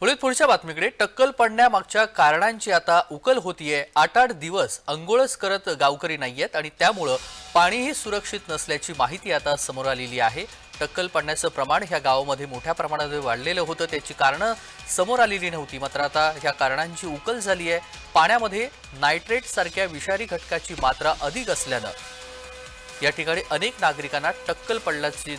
पुढील पुढच्या बातमीकडे टक्कल पडण्यामागच्या कारणांची आता उकल होतीये. आठ आठ दिवस अंघोळच करत गावकरी नाहीयेत आणि त्यामुळं पाणीही सुरक्षित नसल्याची माहिती आता समोर आलेली आहे. टक्कल पडण्याचं प्रमाण ह्या गावामध्ये मोठ्या प्रमाणात वाढलेलं होतं. त्याची कारणं समोर आलेली नव्हती. मात्र आता ह्या कारणांची उकल झाली आहे पाण्यामध्ये नायट्रेट सारख्या विषारी घटकाची मात्रा अधिक असल्यानं या ठिकाणी अनेक नागरिकांना टक्कल पडल्याची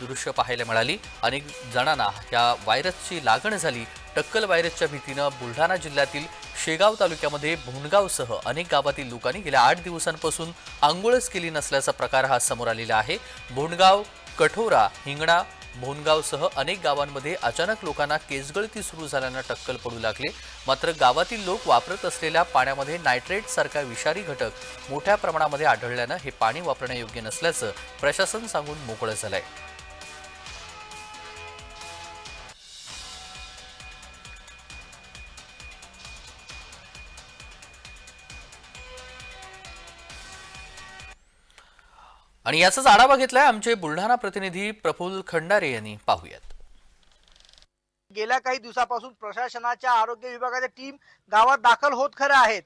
दृश्य पाहायला मिळाली. अनेक जणांना या व्हायरसची लागण झाली. टक्कल व्हायरसच्या भीतीनं बुलढाणा जिल्ह्यातील शेगाव तालुक्यामध्ये भोनगावसह अनेक गावातील लोकांनी गेल्या आठ दिवसांपासून आंघोळच केली नसल्याचा प्रकार हा समोर आलेला आहे. भोंडगाव कठोरा हिंगणा भोनगावसह अनेक गावांमध्ये अचानक लोकांना केसगळती सुरू झाल्यानं टक्कल पडू लागले. मात्र गावातील लोक वापरत असलेल्या पाण्यामध्ये नायट्रेट सारखा विषारी घटक मोठ्या प्रमाणामध्ये आढळल्यानं हे पाणी वापरण्यायोग्य नसल्याचं प्रशासन सांगून मोकळं झालं आहे आणि याचाच आढावा घेतलाय आमचे बुलढाणा प्रतिनिधी प्रफुल्ल खंडारे यांनी. पाहूयात. गेल्या काही दिवसापासून प्रशासनाच्या आरोग्य विभागाच्या टीम गावात दाखल होत खरं आहेत.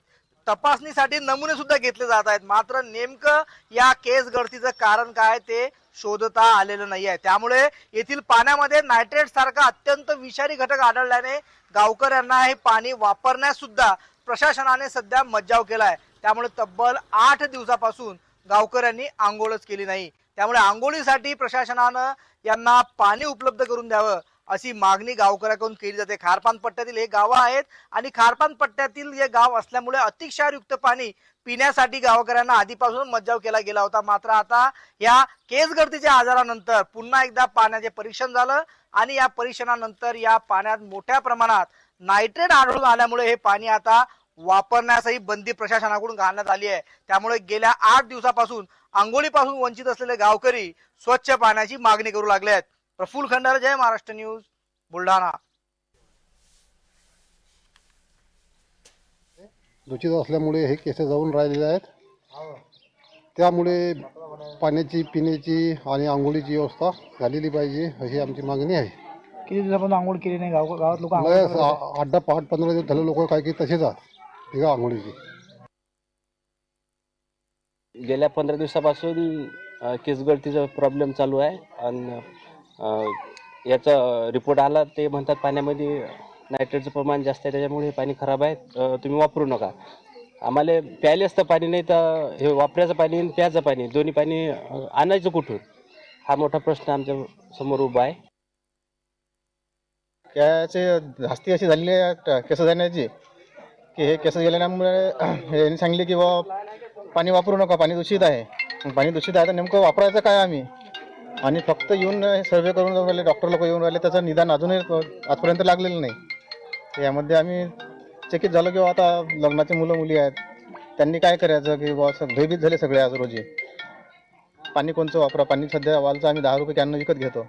तपासणीसाठी नमुने सुद्धा घेतले जात आहेत. मात्र नेमकं या केस गळतीचं कारण काय ते शोधता आलेलं नाही आहे. त्यामुळे येथील पाण्यामध्ये नायट्रेट सारखा अत्यंत विषारी घटक आढळल्याने गावकऱ्यांना हे पाणी वापरण्यास सुद्धा प्रशासनाने सध्या मज्जाव केला आहे त्यामुळे तब्बल आठ दिवसापासून गावकऱ्यांनी आंघोळच केली नाही. त्यामुळे आंघोळीसाठी प्रशासनानं यांना पाणी उपलब्ध करून द्यावं अशी मागणी गावकऱ्याकडून केली जाते. खारपान पट्ट्यातील हे गावं आहेत आणि खारपान पट्ट्यातील हे गाव असल्यामुळे अतिक्षारयुक्त पाणी पिण्यासाठी गावकऱ्यांना आधीपासून मज्जाव केला गेला होता. मात्र आता या केस गळतीच्या आजारानंतर पुन्हा एकदा पाण्याचे परीक्षण झालं आणि या परीक्षणानंतर या पाण्यात मोठ्या प्रमाणात नायट्रेट आढळून आल्यामुळे हे पाणी आता वापरण्यासही बंदी प्रशासनाकडून घालण्यात आली आहे. त्यामुळे गेल्या आठ दिवसापासून आंघोळीपासून वंचित असलेले गावकरी स्वच्छ पाण्याची मागणी करू लागले आहेत. प्रफुल्ल खंडारे जय महाराष्ट्र न्यूज बुलढाणा. दूषित असल्यामुळे हे केस जाऊन राहिलेले आहेत. त्यामुळे पाण्याची पिण्याची आणि आंघोळीची व्यवस्था झालेली पाहिजे अशी आमची मागणी आहे. किती दिवसापासून आंघोळ केली नाही? गाव गावात लोक आठ दहा पहाट पंधरा दिवस झाले लोक काय की तसेच आहेत. आहे आंघोळीची. गेल्या पंधरा दिवसापासून अ, केसगळतीचा प्रॉब्लेम चालू आहे आणि अ, याचा रिपोर्ट आला ते म्हणतात पाण्यामध्ये नायट्रेटचं प्रमाण जास्त आहे त्याच्यामुळे हे पाणी खराब आहे. अ, तुम्ही वापरू नका. आम्हाला प्यायले असतं पाणी नाही तर हे वापरायचं पाणी आणि प्यायचं पाणी दोन्ही पाणी अ, आणायचं कुठून? हा मोठा प्रश्न आमच्यासमोर उभा आहे. याचे जास्ती अशी झालेली आहे केस जाण्याची की हे केसं गेल्यामुळे यांनी सांगले की बा पाणी वापरू नका पाणी दूषित आहे. मग पाणी दूषित आहे तर नेमकं वापरायचं काय आम्ही? आणि फक्त येऊन सर्वे करून जाऊन राहिले डॉक्टर लोक येऊन राहिले त्याचं निदान अजूनही आजपर्यंत लागलेलं नाही. यामध्ये आम्ही चकित झालो की आता लग्नाचे मुलं मुली आहेत त्यांनी काय करायचं की बा असं भयभीत झाले सगळे आज रोजी. पाणी कोणचं वापरा? पाणी सध्या वालचं आम्ही दहा रुपये कॅन विकत घेतो.